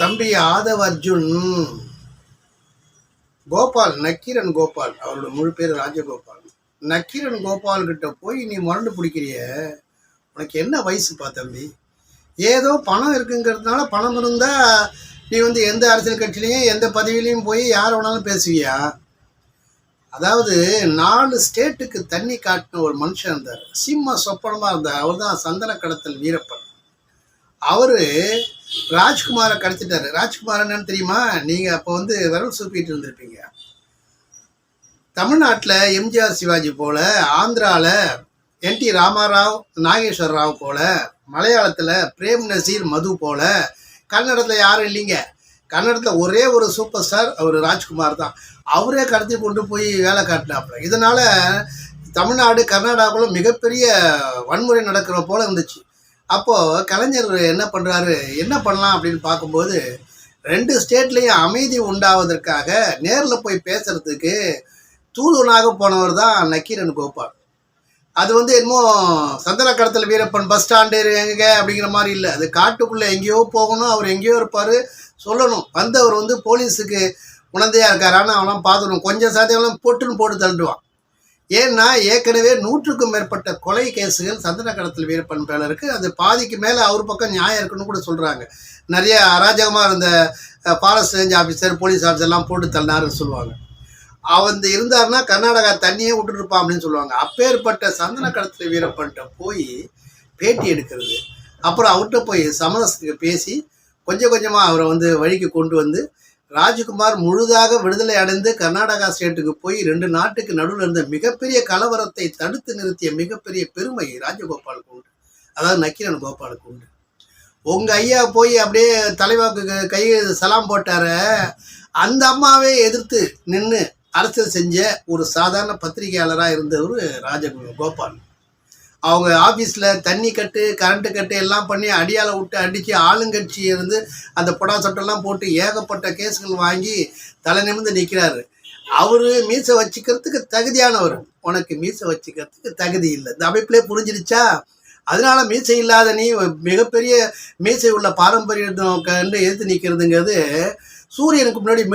தம்பி ஆதவ் அர்ஜுன் கோபால் நக்கீரன் கோபால் அவரோட முழு பேர் ராஜகோபால். நக்கீரன் கோபால் கிட்ட போய் நீ முரண்டு பிடிக்கிறிய உனக்கு என்ன வயசுப்பா தம்பி? ஏதோ பணம் இருக்குங்கிறதுனால பணம் இருந்தா நீ வந்து எந்த அரசியல் கட்சியிலையும் எந்த பதவியிலையும் போய் யார் வேணாலும் பேசுவியா? அதாவது நாலு ஸ்டேட்டுக்கு தண்ணி காட்டின ஒரு மனுஷன் இருந்தார். சிம்ம சொப்பனமாக இருந்தார். அவர் தான் சந்தன கடத்தல் வீரப்பன். அவரு ராஜ்குமாரை கடத்திட்டாரு. ராஜ்குமார் என்னன்னு தெரியுமா? நீங்க அப்போ வந்து விரல் சூப்பிட்டு இருந்திருப்பீங்க. தமிழ்நாட்டில் எம்ஜிஆர் சிவாஜி போல ஆந்திராவில் என் டி ராமாராவ் நாகேஸ்வர ராவ் போல மலையாளத்தில் பிரேம் நசீர் மது போல கன்னடத்தில் யாரும் இல்லைங்க. கன்னடத்தில் ஒரே ஒரு சூப்பர் ஸ்டார் அவர் ராஜ்குமார் தான். அவரே கடத்தி கொண்டு போய் வேலை காட்டினாப்புல. இதனால தமிழ்நாடு கர்நாடகாவுக்குள்ள மிகப்பெரிய வன்முறை நடக்கிற போல இருந்துச்சு. அப்போது கலைஞர் என்ன பண்ணுறாரு என்ன பண்ணலாம் அப்படின்னு பார்க்கும்போது ரெண்டு ஸ்டேட்லேயும் அமைதி உண்டாவதற்காக நேரில் போய் பேசுறதுக்கு தூதுவனாக போனவர் தான் நக்கீரன் கோபால். அது வந்து என்னமோ சந்தன கடத்தல் வீரப்பன் பஸ் ஸ்டாண்டு எங்க அப்படிங்கிற மாதிரி இல்லை. அது காட்டுக்குள்ளே எங்கேயோ போகணும் அவர் எங்கேயோ இருப்பார் சொல்லணும். வந்தவர் வந்து போலீஸுக்கு உணர்ந்தையாக இருக்கார். ஆனால் அவெல்லாம் பார்த்துக்கணும். கொஞ்சம் சாத்தியம்லாம் பொட்டுன்னு போட்டு தள்ளுவான் ஏன்னா ஏற்கனவே நூற்றுக்கும் மேற்பட்ட கொலை கேஸுகள் சந்தன கடத்தல் வீரப்பன் பேலருக்கு அது பாதிக்கு மேலே அவர் பக்கம் நியாயம் இருக்குன்னு கூட சொல்கிறாங்க நிறைய அராஜகமாக இருந்த forest range officer police officer எல்லாம் போட்டு தள்ளினாருன்னு சொல்லுவாங்க. அவன் இருந்தாருன்னா கர்நாடகா தண்ணியே விட்டுருப்பான் அப்படின்னு சொல்லுவாங்க. அப்பேற்பட்ட சந்தன கடத்தல் வீரப்பன்ட்ட போய் பேட்டி எடுக்கிறது. அப்புறம் அவர்கிட்ட போய் சமரசத்துக்கு பேசி கொஞ்சம் கொஞ்சமாக அவரை வந்து வழிக்கு கொண்டு வந்து ராஜ்குமார் முழுதாக விடுதலை அடைந்து கர்நாடகா ஸ்டேட்டுக்கு போய் ரெண்டு நாட்டுக்கு நடுவில் இருந்த மிகப்பெரிய கலவரத்தை தடுத்து நிறுத்திய மிகப்பெரிய பெருமை ராஜகோபாலுக்கு உண்டு. அதாவது நக்கீரன் கோபாலுக்கு உண்டு. உங்க ஐயா போய் அப்படியே தலைவாக்கு கை சலாம் போட்டார அந்த அம்மாவே எதிர்த்து நின்று அரசியல் செஞ்ச ஒரு சாதாரண பத்திரிகையாளராக இருந்தவர் ராஜ கோபால் அவங்க ஆஃபீஸில் தண்ணி கட்டு கரண்ட்டு கட்டு எல்லாம் பண்ணி அடியால் விட்டு அடித்து ஆளுங்கட்சி இருந்து அந்த புடா சட்டெல்லாம் போட்டு ஏகப்பட்ட கேஸுகள் வாங்கி தலை நிமிர்ந்து நிற்கிறாரு அவர் மீசை வச்சுக்கிறதுக்கு தகுதியானவர். உனக்கு மீசை வச்சுக்கிறதுக்கு தகுதி இல்லை. இந்த அமைப்பிலே புரிஞ்சிருச்சா அதனால மீசை இல்லாத நீ மிகப்பெரிய மீசை உள்ள பாரம்பரியம் கண்டு எதிர்த்து நிற்கிறதுங்கிறது சூரியனுக்கு முன்னாடி